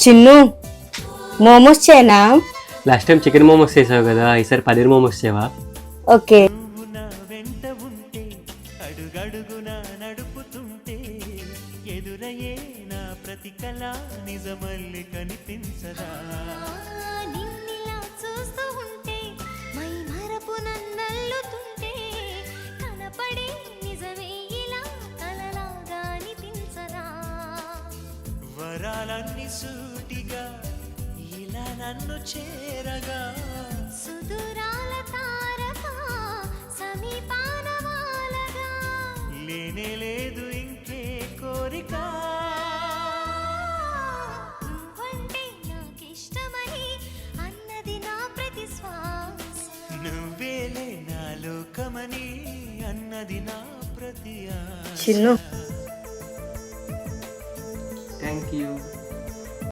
చిన్ను మోమోస్ చేయనా last time chicken momos చేసావు కదా ఈసారి పన్నీర్ మోమోస్ చేయవా ఓకే. అడుగడుగునా నడుపుతుంటే ఎదురయ్యే నా ప్రతి కళ నిజమల్లి కనిపించదా? వరాలన్నీ సూటిగా ఇలా నన్ను చేరగా. సుదూరాల తారక సమీపాన లేనే లేదు ఇంకే కోరిక. నువ్వంటే నాకిష్టమని అన్నది నా ప్రతి శ్వాస నువ్వేలే నా లోకమని అన్నది నా ప్రతి. చిన్ను. Thank you.